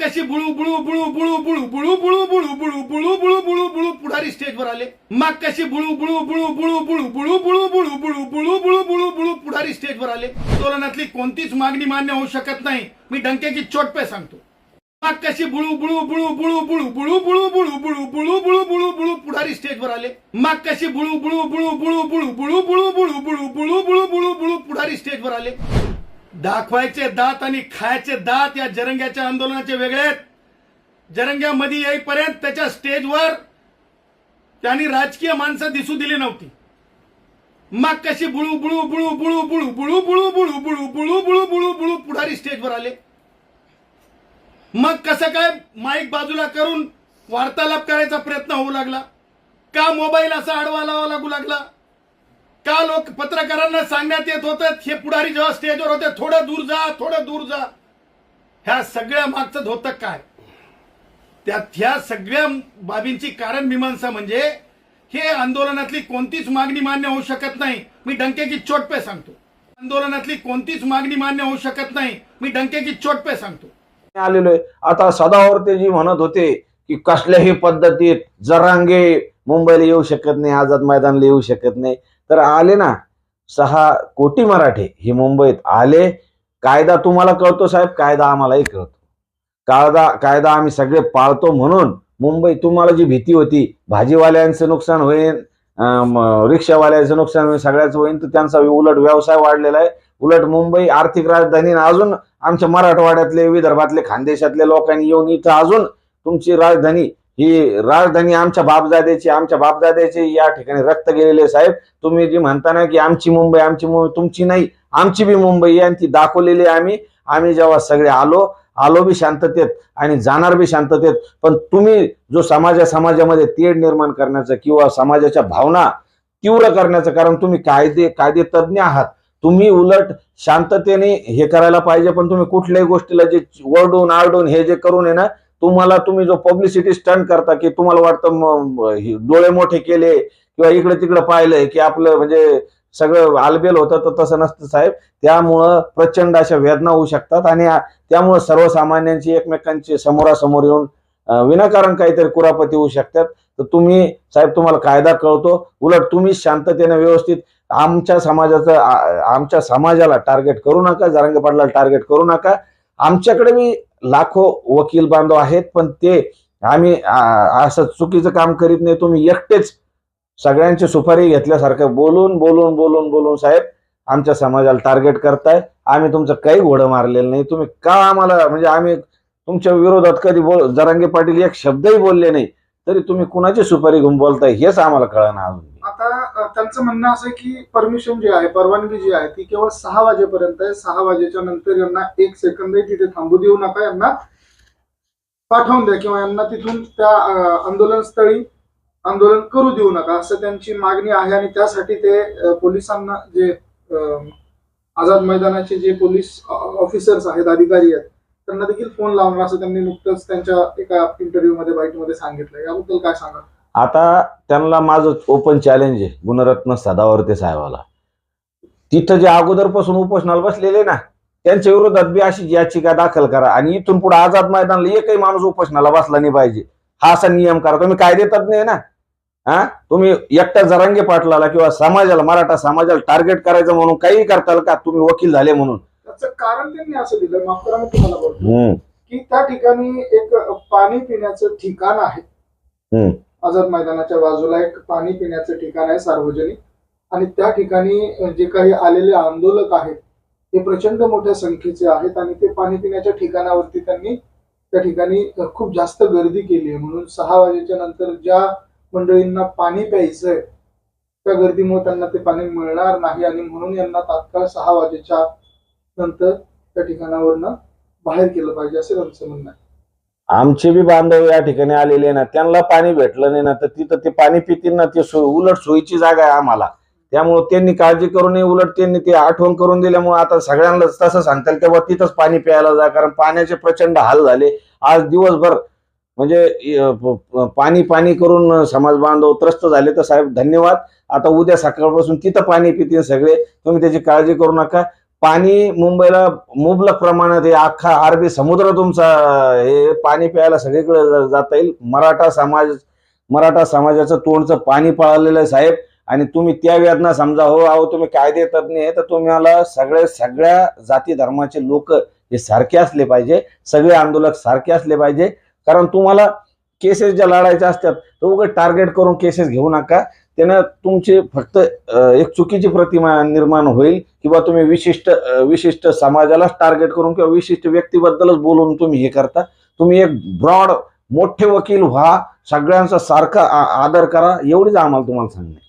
कशी बुळू बुळू बुळू बुळू बुळू बुळू बुळू बुळू बुळू बुळू बुळू बुळू बुळू पुढारी स्टेजवर आले मग कशी बुळू बुळू बुळू बुळू बुळू बुळू बुळू बुळू बुळू बुळू बुळू बुळू बुळू पुढारी स्टेजवर आले आंदोलनातली कोणतीच मागणी मान्य होऊ शकत नाही मी डंक्याची चोट पे सांगतो मग कशी बुळू बुळू बुळू बुळू बुळू बुळू बुळू बुळू बुळू बुळू बुळू बुळू बुळू पुढारी स्टेजवर आले मग कशी बुळू बुळू बुळू बुळू बुळू बुळू बुळू बुळू बुळू बुळू बुळू बुळू बुळू पुढारी स्टेजवर आले दाखवायचे दात आणि खायचे दात या जरंग्याच्या आंदोलनाचे वेगळे आहेत जरंग्यामध्ये येईपर्यंत त्याच्या स्टेजवर त्यांनी राजकीय माणसं दिसू दिली नव्हती मग कशी बुळू बुळू बुळू बुळू बुळू बुळू बुळू बुळू बुळू बुळू बुळू बुळू बुळू पुढारी स्टेजवर आले मग कसं काय माईक बाजूला करून वार्तालाप करायचा प्रयत्न होऊ लागला का मोबाईल असा आडवा लावा लागू लागला का लोक पत्रकारांना सांगण्यात येत होतं? हे पुढारी जेव्हा स्टेजवर होते थोडं दूर जा थोडं दूर जा. ह्या सगळ्या मागचं होतं काय? त्यात ह्या सगळ्या बाबींची कारण मीमांसा म्हणजे हे आंदोलनातली कोणतीच मागणी मान्य होऊ शकत नाही. मी डंक्याची चोट पे सांगतो. आंदोलनातली कोणतीच मागणी मान्य होऊ शकत नाही. मी डंक्याची चोट पे सांगतो. आलेलो आहे. आता सदावर्तेजी जी म्हणत होते की कसल्याही पद्धतीत जरांगे मुंबईला येऊ शकत नाही आझाद मैदानला येऊ शकत नाही. तर आले ना सहा कोटी मराठे ही मुंबईत. आले कायदा तुम्हाला कळतो साहेब कायदा आम्हालाही कळतो. कायदा कायदा आम्ही सगळे पाळतो म्हणून मुंबई तुम्हाला जी भीती होती भाजीवाल्यांचं नुकसान होईल रिक्षावाल्यांचं नुकसान होईल सगळ्याच होईल तर त्यांचा उलट व्यवसाय वाढलेला आहे. उलट मुंबई आर्थिक राजधानी अजून आमच्या मराठवाड्यातले विदर्भातले खानदेशातल्या लोकांनी येऊन इथं अजून तुमची राजधानी ही राजधानी आमच्या बापजाद्याची आमच्या बापजाद्याची या ठिकाणी रक्त गेलेले साहेब. तुम्ही जी म्हणता ना की आमची मुंबई आमची मुंबई तुमची नाही आमची बी मुंबई आहे आणि ती दाखवलेली आहे आम्ही. आम्ही जेव्हा सगळे आलो आलो बी शांततेत आणि जाणार बी शांततेत. पण तुम्ही जो समाजा समाजामध्ये तेढ निर्माण करण्याचं किंवा समाजाच्या भावना तीव्र करण्याचं कारण तुम्ही कायदे कायदे तज्ज्ञ आहात. तुम्ही उलट शांततेने हे करायला पाहिजे पण तुम्ही कुठल्याही गोष्टीला जे वरडून आरडून हे जे करून आहे ना तुम्हाला तुम्ही जो पब्लिसिटी स्टंट करता की तुम्हाला वाटतं डोळे मोठे केले किंवा इकडे तिकडे पाहिलंय की आपलं म्हणजे सगळं आलबेल होतं तर तसं नसतं साहेब. त्यामुळं प्रचंड अशा वेदना होऊ शकतात आणि त्यामुळं सर्वसामान्यांची एकमेकांची समोरासमोर येऊन विनाकारण काहीतरी कुरापती होऊ शकतात. तर तुम्ही साहेब तुम्हाला कायदा कळतो. उलट तुम्ही शांततेने व्यवस्थित आमच्या समाजाचं आमच्या समाजाला टार्गेट करू नका. जरांगे पाटलाला टार्गेट करू नका. आमच्याकडे मी लाखो वकील बांधव आहेत पण ते आम्ही असं चुकीचं काम करीत नाही तुम्ही एकटेच सगळ्यांची सुपारी घेतल्यासारखं बोलून बोलून बोलून बोलून साहेब आमच्या समाजाला टार्गेट करताय. आम्ही तुमचं काही घोडं मारलेलं नाही. तुम्ही का आम्हाला म्हणजे आम्ही तुमच्या विरोधात कधी बोल जरांगे पाटील एक शब्दही बोलले नाही तरी तुम्ही कुणाची सुपारी घेऊन बोलताय हेच आम्हाला कळणार अजून. आता त्यांचं म्हणणं असं की परमिशन जी आहे परवानगी जी आहे ती केवळ सहा वाजेपर्यंत आहे. सहा वाजेच्या नंतर यांना एक सेकंदही तिथे थांबू देऊ नका. यांना पाठवून द्या किंवा यांना तिथून त्या आंदोलन स्थळी आंदोलन करू देऊ नका. असं त्यांची मागणी आहे आणि त्यासाठी ते पोलिसांना जे आझाद मैदानाचे जे पोलीस ऑफिसर्स आहेत अधिकारी आहेत त्यांना देखील फोन लावणार असं त्यांनी नुकतंच त्यांच्या एका इंटरव्ह्यू मध्ये बाईटमध्ये सांगितलं. याबद्दल काय सांगा आता त्यांना माझं ओपन चॅलेंज आहे गुणरत्न सदावर्ते साहेबाला. तिथं जे अगोदरपासून उपोषणाला बसलेले ना त्यांच्या विरोधात बी अशी याचिका दाखल करा आणि इथून पुढे आझाद मैदानला एकही माणूस उपोषणाला बसला नाही पाहिजे. हा असा नियम करा. तुम्ही कायदे आहे ना हा? तुम्ही एकट्या जरांगे पाटलाला किंवा समाजाला मराठा समाजाला टार्गेट करायचं म्हणून काही करताल का? तुम्ही वकील झाले म्हणून. त्याचं कारण त्यांनी असं दिलं माफ करा मी तुम्हाला बोलतो. की त्या ठिकाणी एक पाणी पिण्याचं ठिकाण आहे. आझाद मैदानाच्या बाजूला एक पाणी पिण्याचं ठिकाण आहे सार्वजनिक. आणि त्या ठिकाणी जे काही आलेले आंदोलक आहेत ते प्रचंड मोठ्या संख्येचे आहेत आणि ते पाणी पिण्याच्या ठिकाणावरती त्यांनी त्या ठिकाणी खूप जास्त गर्दी केली आहे. म्हणून सहा वाजेच्या नंतर ज्या मंडळींना पाणी प्यायचंय त्या गर्दीमुळे त्यांना ते पाणी मिळणार नाही आणि म्हणून यांना तात्काळ सहा वाजेच्या नंतर त्या ठिकाणावरनं बाहेर केलं पाहिजे असं त्यांचं म्हणणं आहे. आमचे बी बांधव या ठिकाणी आलेले ना त्यांना पाणी भेटलं नाही ना तर तिथं ते पाणी पितील ना ते सोय उलट सोयीची जागा आहे आम्हाला. त्यामुळे त्यांनी काळजी करू नये उलट त्यांनी ते आठवण करून दिल्यामुळे आता सगळ्यांना तसं सांगताल तेव्हा तिथंच पाणी प्यायला जा कारण पाण्याचे प्रचंड हाल झाले. आज दिवसभर म्हणजे पाणी पाणी करून समाज बांधव त्रस्त झाले तर साहेब धन्यवाद. आता उद्या सकाळपासून तिथं पाणी पितील सगळे. तुम्ही त्याची काळजी करू नका. पाणी मुंबईला मुबलक प्रमाणात हे अख्खा अरबी समुद्र तुमचा हे पाणी प्यायला सगळीकडे जाता येईल. मराठा समाज मराठा समाजाचं तोंडचं पाणी पळालेलं आहे साहेब. आणि तुम्ही त्या वेदना समजा हो अहो तुम्ही कायदे तज्ज्ञ आहे तर तुम्हाला सगळे सगळ्या जाती धर्माचे लोक हे सारखे असले पाहिजे. सगळे आंदोलक सारखे असले पाहिजे. कारण तुम्हाला केसेस ज्या लढायच्या असतात तर उघड टार्गेट करून केसेस घेऊ नका. त्यानं तुमचे फक्त एक चुकीची प्रतिमा निर्माण होईल किंवा तुम्ही विशिष्ट विशिष्ट समाजालाच टार्गेट करून किंवा विशिष्ट व्यक्तीबद्दलच बोलून तुम्ही हे करता. तुम्ही एक ब्रॉड मोठे वकील व्हा सगळ्यांचा सारखा आ- आदर करा एवढीच आम्हाला तुम्हाला सांगणे.